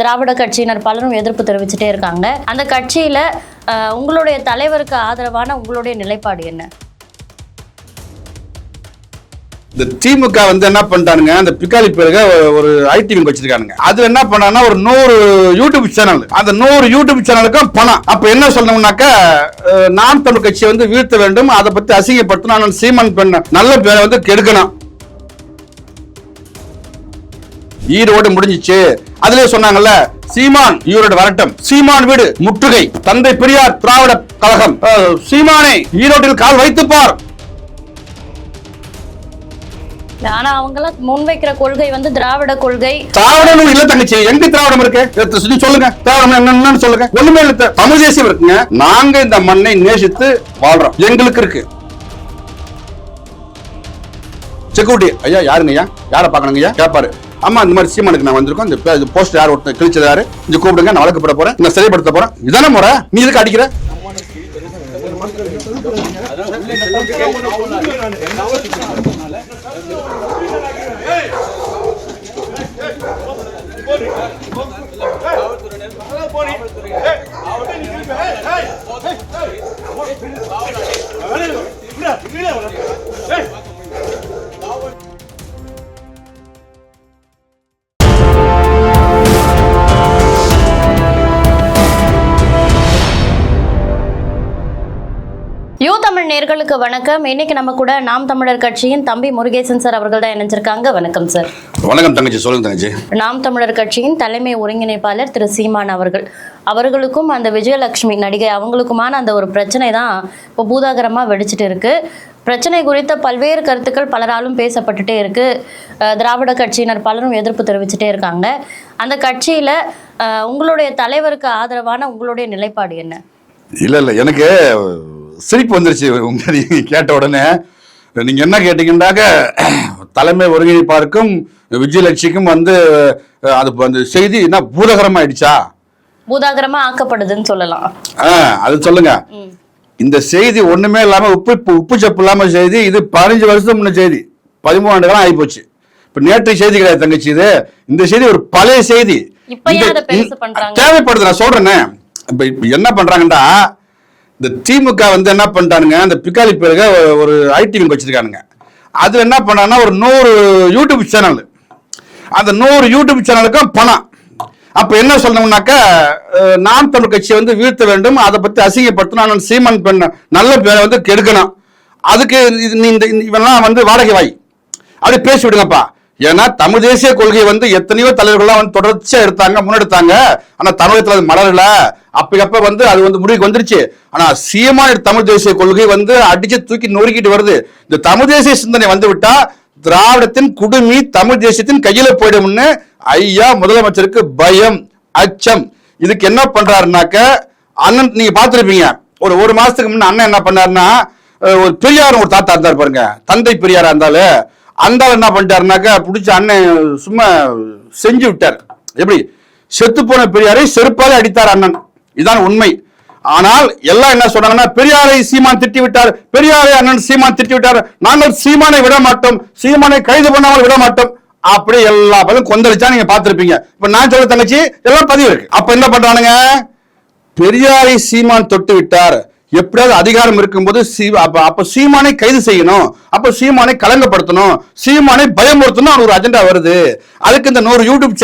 திராவிட கட்சியினர் பலரும் எதிர்ப்பு தெரிவிச்சுட்டே இருக்காங்க. அந்த கட்சியில உங்களுடைய தலைவருக்கு ஆதரவான உங்களுடைய நிலைப்பாடு என்ன? இந்த திமுக வந்து என்ன பண்ணிட்டானுங்க அந்த பிக்காலி பேருக ஒரு ஐடி விங் வச்சிருக்கானுங்க. அது என்ன பண்ணாங்கன்னா ஒரு நூறு யூடியூப் சேனல் அந்த நூறு யூடியூப் சேனலுக்கும் பணம். அப்ப என்ன சொல்லணும்னாக்கா நான் நாம் தமிழ் கட்சியை வந்து வீழ்த்த வேண்டும் அதை பத்தி அசிங்கப்படுத்தணும். ஆனால் சீமான் பெண் நல்ல பேரை வந்து கெடுக்கணும். ஈரோடு முடிஞ்சிச்சு. அதுலயே சொன்னாங்கல்ல சீமான் ஈரோடு வரட்டும். சீமான் வீடு முற்றுகை. தந்தை பெரியார் திராவிட கழகம். சீமானே ஈரோட்டில் கால் வைத்து பார் ஆனா அவங்கெல்லாம் முன்வைக்கிற கொள்கை வந்து திராவிட கொள்கை. திராவிடம் இல்ல தங்கச்சி. எங்க திராவிடம் இருக்கு? சொல்லுங்க. திராவிடம் என்னன்னு சொல்லுங்க. ஒண்ணுமே இல்ல. தமிழ் தேசியம் இருக்குங்க. நாங்க இந்த மண்ணை நேசித்து வாழ்றோம். எங்களுக்கு இருக்கு. செக்யூரிட்டி. ஐயா யாருங்க ஐயா? யாரை பார்க்கணுங்க ஐயா? கேட்பாரு ஆமா இந்த மாதிரி சீமானுக்கு நான் வந்திருக்கோம் இந்த போஸ்டர் யார் ஒருத்தர் கிழிச்சது யாரு இங்க கூப்பிடுங்க நான் வழக்கப்பட போறேன் நான் சிறைப்படுத்த போறேன் இதான முறை நீ இதுக்கு அடிக்கிற யூ நேர்களுக்கு வணக்கம். இன்னைக்கு நம்ம கூட நாம் தமிழர் கட்சியின் தம்பி முருகேசன் சார் அவர்கள் தான் இணைஞ்சிருக்காங்க. வணக்கம் சார். வணக்கம் தங்கச்சி சொல்லுங்க தங்கச்சி. நாம் தமிழர் கட்சியின் தலைமை ஒருங்கிணைப்பாளர் திரு சீமான் அவர்கள். அவர்களுக்கும் அந்த விஜயலட்சுமி நடிகை அவங்களுக்குமான அந்த ஒரு பிரச்சனை தான் இப்போ பூதாகரமாக வெடிச்சிட்டு இருக்கு. பிரச்சனை குறித்த பல்வேறு கருத்துக்கள் பலராலும் பேசப்பட்டுட்டே இருக்கு. திராவிட கட்சியினர் பலரும் எதிர்ப்பு தெரிவிச்சுட்டே இருக்காங்க. அந்த கட்சியில உங்களுடைய தலைவருக்கு ஆதரவான உங்களுடைய நிலைப்பாடு என்ன? இல்ல இல்ல எனக்கு சிரிப்பு வந்துருச்சு உங்க கேட்ட உடனே. நீங்க என்ன கேட்டீங்கன்னாக்க தலைமை ஒருங்கிணைப்பாருக்கும் விஜயலட்சிக்கும் வந்து அது அந்த செய்தி என்ன பூதகரமாயிடுச்சா? பூதாகரமா ஆக்கப்படுதுன்னு சொல்லலாம் அது சொல்லுங்க. இந்த செய்தி ஒண்ணுமே இல்லாம உப்பு உப்பு- சப்பு இல்லாம செய்தி இது பதினஞ்சு வருஷம் முன்ன செய்தி. பதிமூணு ஆண்டு காலம் ஆயிப்போச்சு. இப்ப நேற்று செய்தி கிடையாது தங்கச்சி இது. இந்த செய்தி ஒரு பழைய செய்தி? தேவைப்படுது நான் சொல்றேனே. இப்ப இப்ப என்ன பண்றாங்கன்னா இந்த திமுக வந்து என்ன பண்ணிட்டானுங்க அந்த பிக்காலி பேருக ஒரு ஐடி விங் வச்சிருக்கானுங்க. அதுல என்ன பண்ணாங்கன்னா ஒரு நூறு யூடியூப் சேனல் அந்த நூறு யூடியூப் சேனலுக்கும் பணம். அப்ப என்ன சொல்லணும்னாக்கா நாம் தமிழ் கட்சியை வந்து வீழ்த்த வேண்டும் அதை பத்தி அசிங்கப்படுத்தணும் சீமான் பெண் நல்ல பேரை வந்து கெடுக்கணும். அதுக்கு நீ இந்த இந்த- இவெல்லாம் வந்து வாடகை வாய். அப்படி பேசி விடுங்கப்பா ஏன்னா தமிழ் தேசிய கொள்கை வந்து எத்தனையோ தலைவர்கள்லாம் வந்து தொடர்ச்சியா எடுத்தாங்க முன்னெடுத்தாங்க. ஆனா தமிழகத்துல அது மலரல. அப்பக்கப்ப வந்து அது வந்து முடிவுக்கு வந்துருச்சு. ஆனா சீமான தமிழ் தேசிய கொள்கை வந்து அடிச்சு தூக்கி நொறுக்கிட்டு வருது. இந்த தமிழ் தேசிய சிந்தனை வந்து விட்டா திராவிடத்தின் குடுமி தமிழ் தேசியத்தின் கையில போயிடும்னு ஐயா முதலமைச்சருக்கு பயம் அச்சம். இதுக்கு என்ன பண்றாருனாக்க அண்ணன் நீங்க பாத்துருப்பீங்க ஒரு ஒரு மாசத்துக்கு முன்ன அண்ணன் என்ன பண்ணாருன்னா ஒரு பெரியார் ஒரு தாத்தா இருந்தார் பாருங்க. தந்தை பெரியாரா இருந்தாலும் அந்த என்ன பண்ணிட்டாருனாக்கா பிடிச்ச அண்ணன் சும்மா செஞ்சு விட்டார். எப்படி? செத்து போன பெரியாரை செருப்பாலே அடித்தார் அண்ணன். இதுதான் உண்மை. ஆனால் எல்லாம் என்ன சொன்னாங்கன்னா பெரியாரை சீமான் திட்டி விட்டார். பெரியாரை அண்ணன் சீமான் திட்டி விட்டார். நாங்கள் சீமானை விட மாட்டோம். சீமானை கைது பண்ணாமல் விட மாட்டோம். அப்படி எல்லா பதிலும் கொந்தளிச்சா நீங்க பார்த்துருப்பீங்க. இப்ப நான் சொல்ல தங்கச்சி எல்லாம் பதிவு இருக்கு. அப்ப என்ன பண்றானுங்க? பெரியாரை சீமான் தொட்டு விட்டார். எப்படியாவது அதிகாரம் இருக்கும்போது அப்ப சீமானை கைது செய்யணும். அப்ப சீமானை கலங்கப்படுத்தணும். சீமானை பயமுறுத்தணும் அவனுக்கு ஒரு அஜெண்டா வருது. அதுக்கு இந்த நூறு யூடியூப்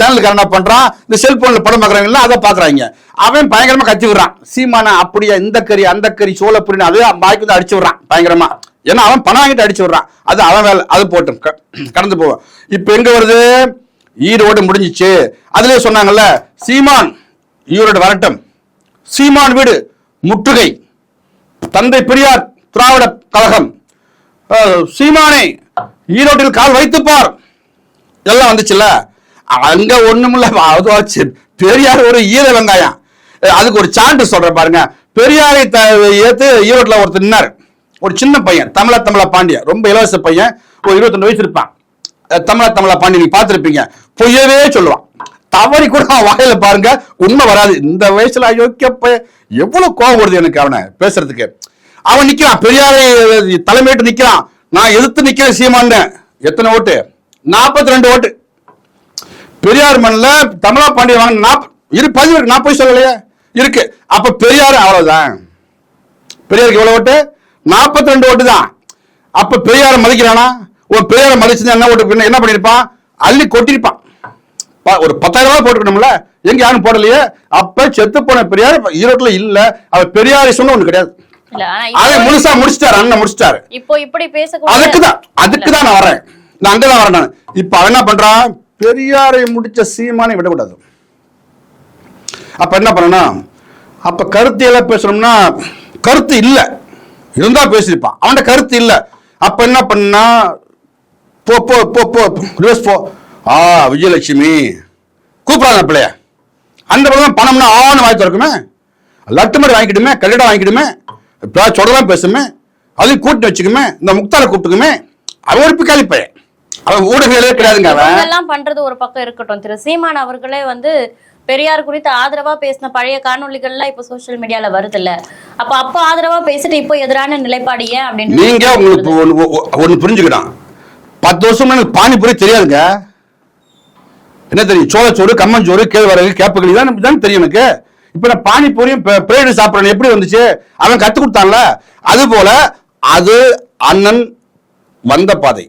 சேனலுக்கு என்ன பண்றான்? இந்த செல்போன்ல படம் பாக்குறாங்கல்ல அதை பாக்குறாங்க அவன் பயங்கரமா கத்தி விடுறான். சீமானை அப்படியே இந்த கறி அந்த கறி சோளப்புரின்னு அதே பாய்க்கு வந்து அடிச்சு விடுறான். பயங்கரமா. ஏன்னா அவன் பணம் வாங்கிட்டு அடிச்சு விடுறான். அது அவன் வேலை. அது போட்டும். கடந்து போவான். இப்ப எங்க வருது? ஈரோடு முடிஞ்சிச்சு. அதுலயே சொன்னாங்கல்ல சீமான் ஈரோடு வரட்டும். சீமான் வீடு. முற்றுகை. தந்தை பெரியார் திராவிட கழகம். சீமானே ஈரோட்டில் கால் வைத்துப்பார் எல்லாம் வந்துச்சுல்ல? அங்க ஒண்ணுமில்ல அதுவாச்சு பெரியார் ஒரு ஈர வெங்காயம். அதுக்கு ஒரு சான்று சொல்றேன் பாருங்க. பெரியாரை த- ஏத்து ஈரோட்டில் ஒருத்தர் நின்னார். ஒரு சின்ன பையன் தமிழ தமிழ பாண்டிய ரொம்ப இலவச பையன். ஒரு இருபத்தொன்னு வயசு இருப்பான். அஹ், தமிழ தமிழ பாண்டி நீங்க பார்த்துருப்பீங்க. பொய்யவே சொல்லுவான். தவறி கூட வாயில பாருங்க உண்மை வராது. இந்த வயசுல அயோக்கிய பையன் எவ்வளவு கோபம் வருது எனக்கு அவனை பேசுறதுக்கு. அவன் நிக்கிறான் பெரியாரை தலைமையிட்டு நிக்கிறான். நான் எதிர்த்து நிக்கிறேன் சீமான் எத்தனை ஓட்டு? நாற்பத்தி ரெண்டு ஓட்டு. பெரியார் மண்ணில் தமிழா பாண்டிய வாங்க நாப் இரு பதிவு இருக்கு நான் போய் சொல்லலையே? இருக்கு. அப்ப பெரியார் அவ்வளவுதான். பெரியாருக்கு எவ்வளவு ஓட்டு? நாற்பத்தி ரெண்டு ஓட்டு தான். அப்ப பெரியாரை மதிக்கிறானா? ஒரு பெரியாரை மதிச்சு என்ன ஓட்டு என்ன பண்ணிருப்பான்? அள்ளி கொட்டிருப்பான். ஒரு பத்தாயிரம் ரூபாய் போட்டுக்கணும்ல? எங்க யாரும் போடலையே? அப்ப செத்து போன பெரியார் இப்ப ஈரோட்டுல இல்ல. அவர் பெரியார் சொன்ன ஒண்ணு கிடையாது. அதை முழுசா முடிச்சிட்டாரு அண்ணன் முடிச்சிட்டாரு. இப்போ இப்படி பேசக்கூடிய அதுக்கு தான் அதுக்கு தான் நான் வரேன் நான் அங்கதான் வரேன் நான். இப்ப அவன் என்ன பண்றான் பெரியாரை முடிச்ச சீமானை விடக்கூடாது. அப்ப என்ன பண்ணணும் அப்ப கருத்தியெல்லாம் பேசணும்னா கருத்து இல்ல. இருந்தா பேசியிருப்பான் அவன்கிட்ட கருத்து இல்ல. அப்ப என்ன பண்ணா போ போ போ போ. ரிவர்ஸ் போ. ஆ விஜயலட்சுமி. கூப்பிடாத பிள்ளைய. அந்த படம் பணம்னா ஆன்னு வாங்கி திறக்குமே லட்டு மாதிரி வாங்கிக்கிடுமே கல்லிடம் வாங்கிக்கிடுமே சொல்லலாம் பேசுமே அதையும் கூட்டி வச்சுக்குமே இந்த முக்தாரை கூப்பிட்டுக்குமே அவன் ஒரு பிக்காளி பையன். அவன் ஊடகங்களே கிடையாதுங்க அவன். பண்றது ஒரு பக்கம் இருக்கட்டும். திரு சீமான் அவர்களே வந்து பெரியார் குறித்து ஆதரவா பேசின பழைய காணொளிகள்லாம் இப்போ சோஷியல் மீடியால வருது இல்ல அப்ப அப்ப ஆதரவா பேசிட்டு இப்போ எதிரான நிலைப்பாடு ஏன் அப்படின்னு நீங்க உங்களுக்கு ஒண்ணு- புரிஞ்சுக்கணும். பத்து வருஷம் எனக்கு பானிபூரி தெரியாதுங்க. என்ன தெரியும்? சோளச்சோறு கம்மஞ்சோறு கேழ்வரகு கேப்புகளி தான் தான் தெரியும் எனக்கு. இப்போ நான் பானிபூரியும் பிரேடு சாப்பிட்றேன். எப்படி வந்துச்சு? அவன் கற்றுக் கொடுத்தான்ல? அது போல அது அண்ணன் வந்த பாதை.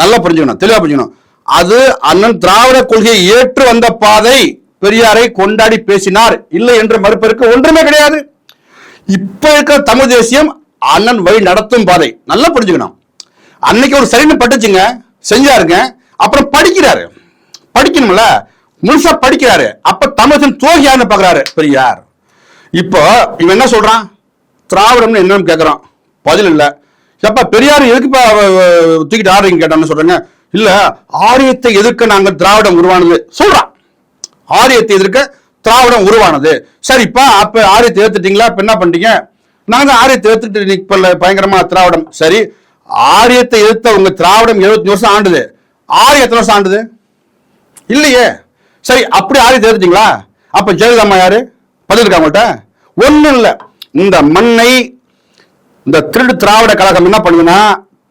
நல்லா புரிஞ்சுக்கணும் தெளிவாக புரிஞ்சுக்கணும். அது அண்ணன் திராவிட கொள்கையை ஏற்று வந்த பாதை. பெரியாரை கொண்டாடி பேசினார். இல்லை என்ற மறுப்பிற்கு ஒன்றுமே கிடையாது. இப்ப இருக்கிற தமிழ் தேசியம் அண்ணன் வழி நடத்தும் பாதை. நல்லா புரிஞ்சுக்கணும். அன்னைக்கு ஒரு சரின்னு பட்டுச்சுங்க. செஞ்சாருங்க. அப்புறம் படிக்கிறாரு. படிக்கணும்ல? முழுசா படிக்கிறாரு. அப்ப தமிழன் தோகியான்னு பாக்குறாரு. பெரியார். இப்போ இவன் என்ன சொல்றான்? திராவிடம்னு என்னன்னு கேக்குறான். பதில் இல்ல. எப்ப பெரியார் எதுக்குப்பா அவ- தூக்கிட்டு ஆடுறீங்க கேட்டான்னு சொல்றாங்க? இல்ல ஆரியத்தை எதிர்க்க நாங்க திராவிடம் உருவானது. சொல்றான். ஆரியத்தை எதிர்க்க திராவிடம் உருவானது. சரிப்பா அப்ப ஆரியத்தை எடுத்துட்டீங்களா இப்ப என்ன பண்றீங்க? நாங்க ஆரியத்தை எடுத்துட்டு இப்ப பயங்கரமா திராவிடம். சரி ஆரியத்தை எதிர்த்த உங்க திராவிடம் எழுபத்தி வருஷம் ஆண்டுது. ஆரியம் எத்தனை வருஷம் ஆண்டுது? இல்லையே. சரி அப்படி ஆரியத்தை தேர்த்திட்டீங்களா அப்ப ஜெயலலிதா யாரு? பதில் இருக்கா உங்கள்கிட்ட இந்த மண்ணை இந்த திருடு திராவிட கழகம் என்ன பண்ணுதுன்னா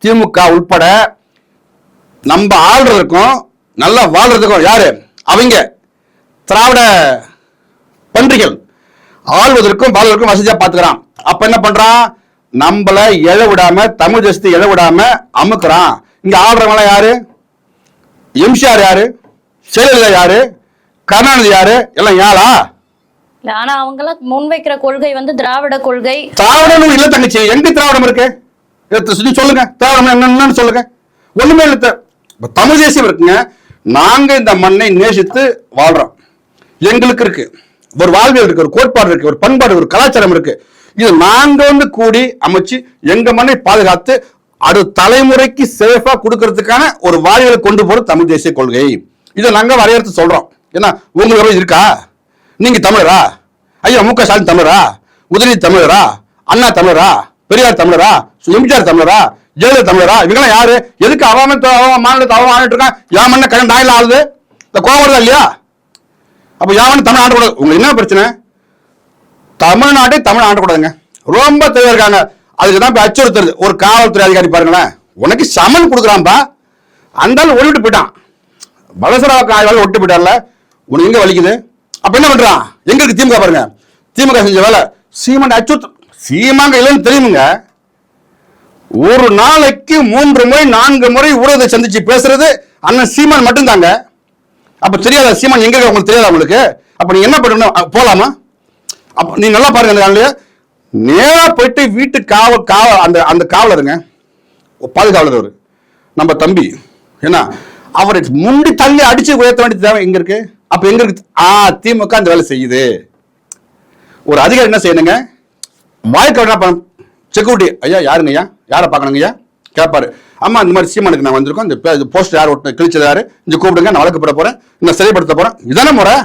திமுக உட்பட நம்ம ஆள்றதுக்கும் நல்லா வாழ்றதுக்கும் யாரு? அவங்க. திராவிட பன்றிகள். ஆள்வதற்கும் வாழ்வதற்கும் வசதியா பாத்துக்கிறான். அப்ப என்ன பண்றான்? நம்மள எழ விடாம தமிழ் தேசத்தை எழ விடாம அமுக்குறான். இங்க ஆடுறவங்களாம் யாரு? எம்ஜிஆர் யாரு? ஜெயலலிதா யாரு? கருணாநிதி யாரு? எல்லாம் யாரா? ஆனா அவங்க எல்லாம் முன்வைக்கிற கொள்கை வந்து திராவிட கொள்கை. திராவிடம் இல்ல தங்கச்சி. எங்க திராவிடம் இருக்கு? சொல்லுங்க. திராவிடம் என்னன்னு சொல்லுங்க. ஒண்ணுமே இல்ல தமிழ் தேசியம் இருக்குங்க. நாங்க இந்த மண்ணை நேசித்து வாழ்றோம். எங்களுக்கு இருக்கு. ஒரு வாழ்வியல் இருக்கு ஒரு கோட்பாடு இருக்கு ஒரு பண்பாடு ஒரு கலாச்சாரம் இருக்கு. இது நாங்க வந்து கூடி அமைச்சு எங்க மண்ணை பாதுகாத்து அடுத்த தலைமுறைக்கு சேஃபா கொடுக்கறதுக்கான ஒரு வாழ்வியலை கொண்டு போற தமிழ் தேசிய கொள்கை. இதை நாங்கள் வரையறுத்து சொல்கிறோம் ஏன்னா உங்களுக்கு எவ்வளவு இருக்கா? நீங்கள் தமிழரா? ஐயா மு க ஸ்டாலின் தமிழரா? உதயநிதி தமிழரா? அண்ணா தமிழரா? பெரியார் தமிழரா? எம்ஜிஆர் தமிழரா? ஜெயலலிதா தமிழரா? இவங்கெல்லாம் யாரு? எதுக்கு அவன் மாநிலத்தை அவன் ஆண்டுட்டு இருக்கான் யான் கடன் நாயில் ஆளுது? இந்த கோவம் வருதா இல்லையா? அப்போ யாவன் தமிழ் ஆண்டக்கூடாது. உங்களுக்கு என்ன பிரச்சனை? தமிழ்நாட்டை தமிழ் ஆண்டக்கூடாதுங்க. ரொம்ப தெளிவாக இருக்காங்க. அதுக்கு தான் இப்போ அச்சுறுத்துறது. ஒரு காவல்துறை அதிகாரி பாருங்களேன். உனக்கு சமன் கொடுக்குறான்பா. அந்த ஆள் போயிட்டான். பலசராவுக்கு ஆய்வாளர் ஒட்டு போயிட்டார்ல. உனக்கு எங்க வலிக்குது? அப்ப என்ன பண்றான்? எங்க இருக்கு திமுக பாருங்க. திமுக செஞ்ச வேலை. சீமான் அச்சுறுத்து சீமாங்க இல்லைன்னு தெரியுமுங்க. ஒரு நாளைக்கு மூன்று முறை நான்கு முறை ஊடகத்தை சந்திச்சு பேசுறது அண்ணன் சீமான் மட்டும்தாங்க. அப்ப தெரியாதா? சீமான் எங்க உங்களுக்கு தெரியாதா உங்களுக்கு? அப்ப நீங்க என்ன பண்ணணும்? போகலாமா போலாமா? அப்ப நீ நல்லா பாருங்க அந்த காலையில நேரா போயிட்டு வீட்டு காவல் காவல் அந்த அந்த காவலருங்க. பாதுகாவலர் நம்ம தம்பி. என்ன அவரை முண்டி தள்ளி அடிச்சு உயர்த்த வேண்டியது தேவை எங்க இருக்கு? அப்ப எங்க இருக்கு? ஆ திமுக அந்த வேலை செய்யுது. ஒரு அதிகாரி என்ன செய்யணுங்க? வாழ்க்கை என்ன பண்ண செக்யூரிட்டி ஐயா யாருங்க ஐயா? யாரை பார்க்கணுங்க ஐயா? கேட்பாரு ஆமா இந்த மாதிரி சீமானுக்கு நான் வந்திருக்கோம். இந்த போஸ்ட் யார் ஒட்டு கிழிச்சது யாரு? இங்க கூப்பிடுங்க நான் வழக்கு போட போறேன். நான் சிறைப்படுத்த போறேன். இதான முறை?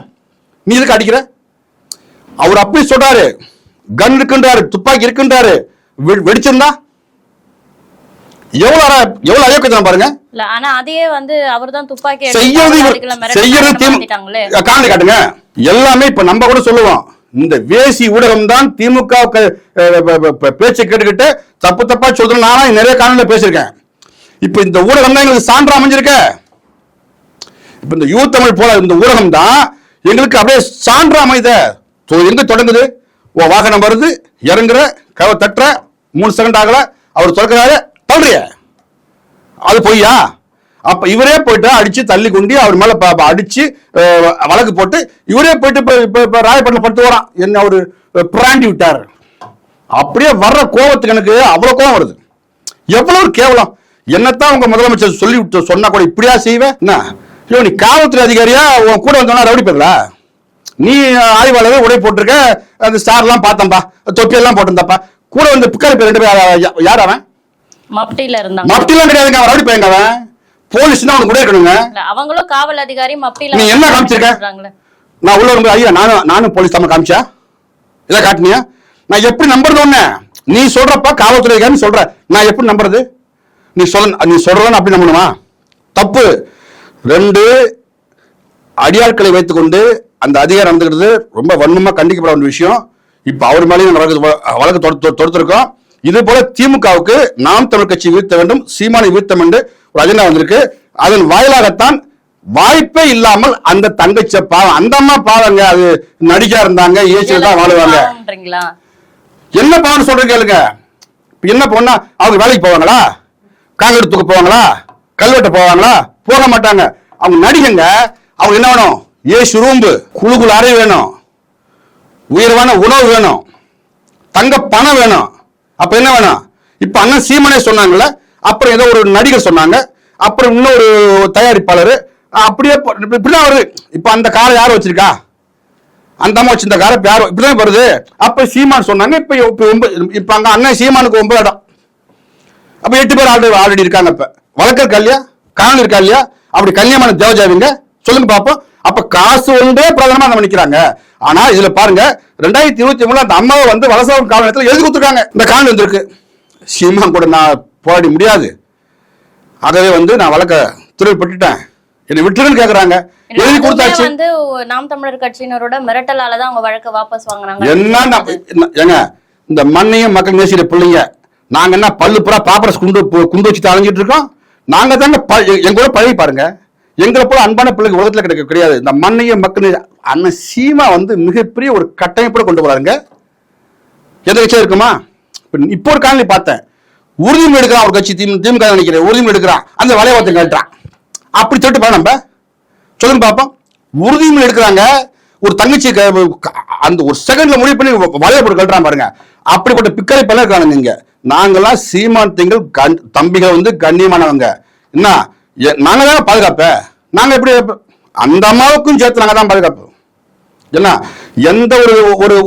நீ எதுக்கு அடிக்கிற? அவர் அப்படி சொல்றாரு. கன் இருக்குன்றாரு துப்பாக்கி இருக்குன்றாரு. வெடிச்சிருந்தா? எவ்வளவு எவ்வளவு அயோக்கியத்தனம் பாருங்க. இல்ல ஆனா அதையே வந்து அவர்தான் துப்பாக்கி எடுத்து செய்யறது இவர்- காவலாளிகளை மிரட்டி செய்யறது திமு- மாத்திட்டாங்களே. காணொளி காட்டுங்க. எல்லாமே இப்ப நம்ம கூட சொல்லுவோம். இந்த வேசி ஊடகம் தான் திமுக பேச்சை கேட்டுக்கிட்டு தப்பு தப்பா சொல்றது நானும் நிறைய காணொலியில பேசியிருக்கேன். இப்ப இந்த ஊடகம் தான் எங்களுக்கு சான்றா அமைஞ்சிருக்க. இப்ப இந்த யூ தமிழ் போல இந்த ஊடகம் தான் எங்களுக்கு அப்படியே சான்றா அமைத எங்க தொடங்குது? வாகனம் வருது இறங்குற கவ தட்டுற மூணு செகண்ட் ஆகல அவர் திறக்கிறாரு தள்ளுறிய? அது பொய்யா? அப்ப இவரே போயிட்டு அடிச்சு தள்ளி கொண்டு அவர் மேல அடிச்சு வழக்கு போட்டு இவரே போயிட்டு இப்ப இப்ப இப்ப படுத்து வரான் என்ன அவரு பிராண்டி விட்டார். அப்படியே வர்ற கோவத்துக்கு எனக்கு அவ்வளவு கோவம் வருது. எவ்வளவு கேவலம். என்னத்தான் உங்க முதலமைச்சர் சொல்லி விட்டு சொன்னா கூட இப்படியா செய்வேன் என்ன? ஐயோ நீ காவல்துறை அதிகாரியா? உன் கூட வந்தவனா ரவுடி பேர்களா நீ ஆய்வாளர் உடை போட்டிருக்க அந்த ஸ்டார்லாம் பார்த்தம்பா தொப்பியெல்லாம் போட்டிருந்தாப்பா. கூட வந்து பிக்காரி பேர் ரெண்டு பேர் யார் அவன்? மப்டியில இருந்தாங்க. மப்டிலாம் கிடையாதுங்க அவன் போலீஸ்னா அவனுக்கு கூட இருக்கணுங்க. அவங்களும் காவல் அதிகாரி நீ என்ன காமிச்சிருக்க? நான் உள்ள வரும்போது ஐயா நானும் நானும் போலீஸ் தான் காமிச்சா இதை காட்டினியா? நான் எப்படி நம்புறது ஒண்ணு நீ சொல்றப்ப காவல்துறை அதிகாரின்னு சொல்ற. நான் எப்படி நம்புறது? நீ சொல்ல நீ சொல்றன்னு அப்படி நம்பணுமா? தப்பு. ரெண்டு அடியாட்களை வைத்துக்கொண்டு அந்த அதிகாரம் நடந்துக்கிறது ரொம்ப வன்மமா கண்டிக்கப்பட வேண்டிய விஷயம். இப்ப அவர் மேலேயும் வழக்கு வழக்கு தொடுத்து- தொடுத்திருக்கோம். இது போல திமுகவுக்கு நாம் தமிழ் கட்சி வீழ்த்த வேண்டும் சீமானை வீழ்த்தம் என்று ஒரு அஜெண்டா வந்திருக்கு. அதன் வாயிலாகத்தான் வாய்ப்பே இல்லாமல் அந்த தங்கச்ச பாவம் அந்த அம்மா பாவங்க அது நடிகா இருந்தாங்க ஏசியில் தான் வாழுவாங்க? என்ன பாவம்னு சொல்றீங்க கேளுங்க. என்ன பண்ணா அவங்க வேலைக்கு போவாங்களா? காங்கிரஸ் தூக்க போவாங்களா? கல்வெட்ட போவாங்களா? போக மாட்டாங்க. அவங்க நடிகங்க அவங்க என்ன வேணும்? ஏசு ரூம்பு குழு குழு அறை வேணும். உயர்வான உணவு வேணும். தங்க பணம் வேணும். அப்ப என்ன வேணும் இப்ப அண்ணன் சீமனே சொன்னாங்கல்ல அப்புறம் ஏதோ ஒரு நடிகர் சொன்னாங்க அப்புறம் இன்னொரு தயாரிப்பாளர் அப்படியே இப்படிதான் வருது. இப்ப அந்த காரை யார் வச்சிருக்கா? அந்த அம்மா வச்சிருந்த காரை யார் இப்படிதான் வருது? அப்ப சீமான் சொன்னாங்க இப்ப இப்ப ஒன்பது- இப்ப அங்க அண்ணன் சீமானுக்கு ஒன்பது இடம். அப்ப எட்டு பேர் ஆல்ரெடி ஆல்ரெடி இருக்காங்க இப்ப. வழக்கு இருக்கா இல்லையா? காணல் இருக்கா இல்லையா? அப்படி கல்யாணமான தேவஜாவிங்க. சொல்லுங்க பாப்போம். அப்ப காசு ஒன்றே பிரதானமா நம்ம நிக்கிறாங்க ஆனா இதுல பாருங்க ரெண்டாயிரத்தி இருபத்தி மூணுல அந்த அம்மாவை வந்து வலசவன் காலத்துல எழுதி கொடுத்துருக்காங்க. இந்த காணல் வந்திருக்கு. சீமான் கூட நான் போராடி முடியாது. ஆகவே வந்து நான் வழக்க துறைப்பட்டுட்டேன் என்னை விட்டுருன்னு கேக்குறாங்க. எழுதி கொடுத்தாச்சு. வந்து நாம் தமிழர் கட்சியினரோட மிரட்டலால தான் அவங்க வழக்க வாபஸ் வாங்குனாங்க என்ன ஏங்க இந்த மண்ணையும் மக்கள் நேசிக்கிற பிள்ளைங்க நாங்க என்ன பல்லு புறா பாப்பரஸ் குண்டு குண்டு வச்சு அலைஞ்சிட்டு இருக்கோம்? நாங்க தாங்க எங்க கூட பழகி பாருங்க. எங்களை போல அன்பான பிள்ளைங்க உலகத்துல கிடைக்க கிடையாது. இந்த மண்ணையும் மக்கள் அண்ணன் சீமா வந்து மிகப்பெரிய ஒரு கட்டமைப்போட கொண்டு வராங்க எந்த கட்சியா இருக்குமா? இப்போ ஒரு காணொலி பார்த்தேன். உறுதிமொழி எடுக்கிறான் ஒரு கட்சி திமுக திமுக நினைக்கிறேன். உறுதிமொழி எடுக்கிறான். அந்த வளையவத்தை கழட்டான் அப்படி சொல்லிட்டு பா நம்ம. சொல்லுங்க பார்ப்போம் உறுதிமொழி எடுக்கிறாங்க. ஒரு தங்கச்சி க- அந்த ஒரு செகண்ட்ல முடிவு பண்ணி வளைய போட்டு கழட்டுறான் பாருங்க. அப்படிப்பட்ட பிக்கரை பல இருக்கானுங்க இங்க. நாங்கெல்லாம் சீமான் திங்கள் கண் தம்பிகள் வந்து கண்ணியமானவங்க. என்ன? எ- நாங்க தானே பாதுகாப்ப. நாங்க எப்படி அந்த அம்மாவுக்கும் சேர்த்து நாங்க தான் பாதுகாப்பு. என்ன எந்த ஒரு ஒரு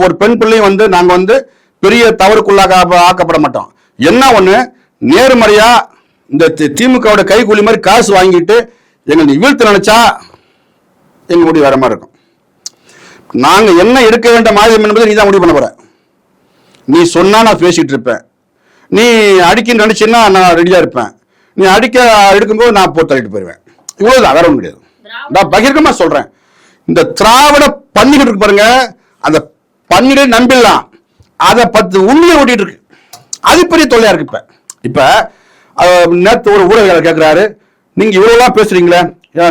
ஒரு- பெண் பிள்ளையும் வந்து நாங்க வந்து பெரிய தவறுக்குள்ளாக ஆக்கப்பட மாட்டோம். என்ன ஒண்ணு நேர்மறையா இந்த தி- திமுகவோட கைக்கூலி மாதிரி காசு வாங்கிட்டு எங்களை வீழ்த்து நினச்சா நினைச்சா எங்க முடிவு வேற மாதிரி இருக்கும். நாங்க என்ன எடுக்க வேண்டிய மாதிரி என்பதை நீ தான் முடிவு பண்ண போற. நீ சொன்னா நான் பேசிட்டு இருப்பேன். நீ அடிக்க நினைச்சீன்னா நான் ரெடியா இருப்பேன். நீ அடிக்க எடுக்கும்போது நான் போட்டு தள்ளிட்டு போயிடுவேன் இவ்வளவுதான் வேற ஒண்ணும் கிடையாது. நான் பகிர்கமா சொல்றேன். இந்த திராவிட பண்ணிக்கிட்டு இருக்கு பாருங்க அந்த பன்னிடை நம்பிடலாம். அதை பத்து உண்மையை ஓட்டிட்டு இருக்கு. அது பெரிய தொல்லையா இருக்கு இப்ப. இப்ப நேற்று ஒரு ஊடகங்கள் கேட்கிறாரு நீங்க இவ்வளவுலாம் பேசுறீங்களே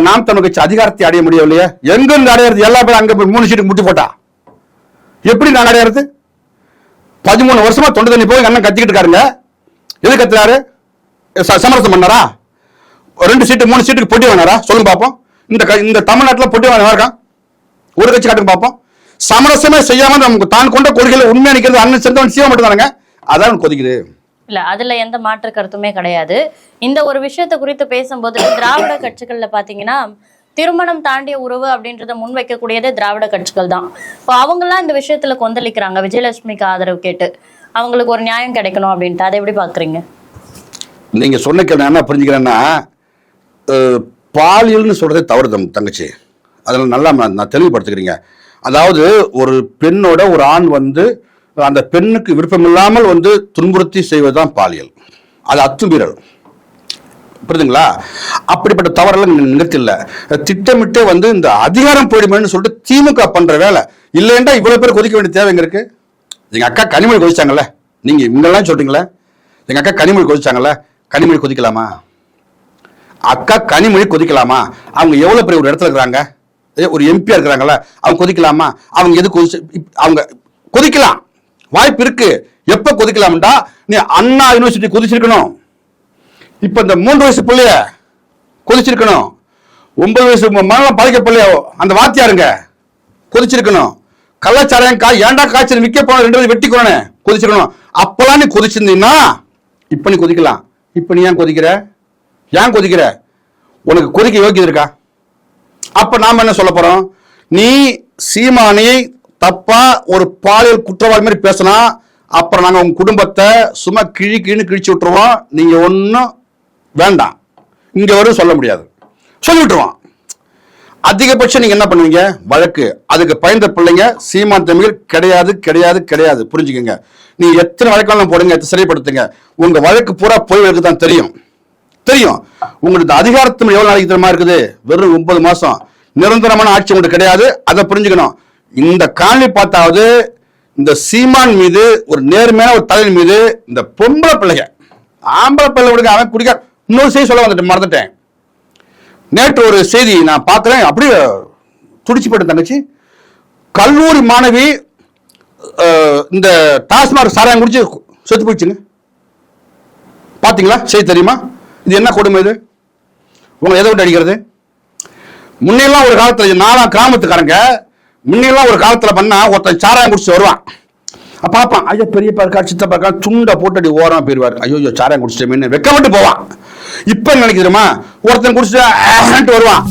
நாம் தமிழ் கட்சி அதிகாரத்தை அடைய முடியவில்லையே. எங்க இருந்து அடையிறது? எல்லா பேரும் அங்க போய் மூணு சீட்டுக்கு முட்டி போட்டா? எப்படி நான் அடையிறது? பதிமூணு வருஷமா தொண்டு தண்ணி போய் அண்ணன் கத்திக்கிட்டு இருக்காருங்க. எது கத்துறாரு? சமரசம் பண்ணாரா? ரெண்டு சீட்டு மூணு சீட்டுக்கு போட்டி வேணாரா சொல்லுங்க பார்ப்போம் இந்த க- இந்த தமிழ்நாட்டில் போட்டி வேணா இருக்கான் ஒரு கட்சி காட்டுங்க பார்ப்போம் சமரசமே செய்யாம நமக்கு தான் கொண்ட கொள்கையில உண்மையா நிக்கிறது அண்ணன் சென்றவன் சீவ மட்டும் தானுங்க? அதான் கொதிக்குது. இல்ல அதுல எந்த மாற்று கருத்துமே கிடையாது. இந்த ஒரு விஷயத்தை குறித்து பேசும்போது திராவிட கட்சிகள்ல பாத்தீங்கன்னா திருமணம் தாண்டிய உறவு அப்படின்றத முன்வைக்கக்கூடியதே திராவிட கட்சிகள் தான். இப்போ அவங்கெல்லாம் இந்த விஷயத்துல கொந்தளிக்கிறாங்க. விஜயலட்சுமிக்கு ஆதரவு கேட்டு. அவங்களுக்கு ஒரு நியாயம் கிடைக்கணும் அப்படின்ட்டு. அதை எப்படி பாக்குறீங்க? நீங்க சொன்ன கேள்வி நான் என்ன புரிஞ்சுக்கிறேன்னா பாலியல்னு சொல்றதே தவறு தம் தங்கச்சி. அதில் நல்லா நான் தெளிவுபடுத்துக்கிறீங்க. அதாவது ஒரு பெண்ணோட ஒரு ஆண் வந்து அந்த பெண்ணுக்கு விருப்பமில்லாமல் வந்து துன்புறுத்தி செய்வதுதான் பாலியல். அது அத்துமீறல். புரியுதுங்களா? அப்படிப்பட்ட தவறெல்லாம் நி- நிகழ்த்தில்ல திட்டமிட்டே வந்து இந்த அதிகாரம் போயிடுமேன்னு சொல்லிட்டு திமுக பண்ற வேலை. இல்லைன்னா இவ்வளவு பேர் கொதிக்க வேண்டிய தேவை எங்க இருக்கு? எங்க அக்கா கனிமொழி கொதிச்சாங்கல்ல நீங்க இவங்கெல்லாம் சொல்றீங்களே? எங்க அக்கா கனிமொழி கொதிச்சாங்கல்ல கனிமொழி கொதிக்கலாமா? அக்கா கனிமொழி கொதிக்கலாமா? அவங்க எவ்வளோ பெரிய ஒரு இடத்துல இருக்கிறாங்க? ஒரு எம்பியாக இருக்கிறாங்கல்ல அவங்க கொதிக்கலாமா? அவங்க எது கொதிச்சு இப்- அவங்க கொதிக்கலாம். வாய்ப்பு இருக்கு. எப்போ கொதிக்கலாம்டா? நீ அண்ணா யூனிவர்சிட்டி கொதிச்சிருக்கணும். இப்போ இந்த மூன்று வயசு பிள்ளைய கொதிச்சிருக்கணும். ஒன்பது வயசு மரணம் பாதிக்க பிள்ளைய அந்த வாத்தியாருங்க கொதிச்சிருக்கணும். கள்ளச்சாராயம் கா ஏண்டா காய்ச்சல் விற்க போன ரெண்டு பேரும் வெட்டிக்கோனே கொதிச்சிருக்கணும். அப்போல்லாம் நீ கொதிச்சிருந்தீங்கன்னா இப்போ நீ கொதிக்கலாம். இப்ப நீ ஏன் கொதிக்கிற? ஏன் கொதிக்கிற? உனக்கு கொதிக்க யோக்கியது இருக்கா? அப்ப நாம என்ன சொல்ல போறோம்? நீ சீமானை தப்பா ஒரு பாலியல் குற்றவாளி மாதிரி பேசினா அப்புறம் நாங்கள் உங்க குடும்பத்தை சும்மா கிழி கிழின்னு கிழிச்சு விட்டுருவோம். நீங்க ஒன்றும் வேண்டாம். இங்க வரும் சொல்ல முடியாது. சொல்லி விட்டுருவோம் அதிகபட்சம் நீங்க என்ன பண்ணுவீங்க? வழக்கு. அதுக்கு பயந்த பிள்ளைங்க சீமான் தம்பிகள் கிடையாது கிடையாது கிடையாது. புரிஞ்சுக்கங்க. நீ எத்தனை வழக்கெல்லாம் போடுங்க எத்தனை சரிப்படுத்துங்க உங்க வழக்கு பூரா போய் வழக்கு தான் தெரியும். தெரியும். உங்களுக்கு அதிகாரத்துவம் எவ்வளவு நாளைக்கு தெரியுமா இருக்குது? வெறும் ஒன்பது மாசம். நிரந்தரமான ஆட்சி உங்களுக்கு கிடையாது. அதை புரிஞ்சுக்கணும். இந்த காணி பார்த்தாவது இந்த சீமான் மீது ஒரு நேர்மையான ஒரு தலைவன் மீது இந்த பொம்பளை பிள்ளைங்க ஆம்பளை பிள்ளை விடுங்க அவன் குடிக்க இன்னொரு செய்தி சொல்ல வந்துட்டேன் மறந்துட்டேன். நேற்று ஒரு செய்தி நான் பார்க்குறேன். அப்படியே துடிச்சு போட்டு தங்கச்சி. கல்லூரி மாணவி இந்த டாஸ்மாக் சாராயம் குடிச்சு செத்து போயிடுச்சுங்க. பார்த்தீங்களா செய்தி தெரியுமா? இது என்ன கொடுமை இது? உங்களை எதை விட்டு அடிக்கிறது? முன்னெல்லாம் ஒரு காலத்தில் நாலாம் கிராமத்துக்காரங்க முன்னெல்லாம் ஒரு காலத்தில் பண்ணா ஒருத்தன் சாராயம் குடிச்சு வருவான். பார்ப்பான் ஐயோ பெரியப்பா இருக்கா சித்தப்பா இருக்கா? துண்டை போட்டு அடி ஓரமா போயிருவாரு. ஐயோ சாராயம் குடிச்சிட்டேன்னு வெக்கப்பட்டு போவான். இப்ப என்ன நினைக்கிறோமா? ஒருத்தன் குடிச்சிட்டு வருவான்.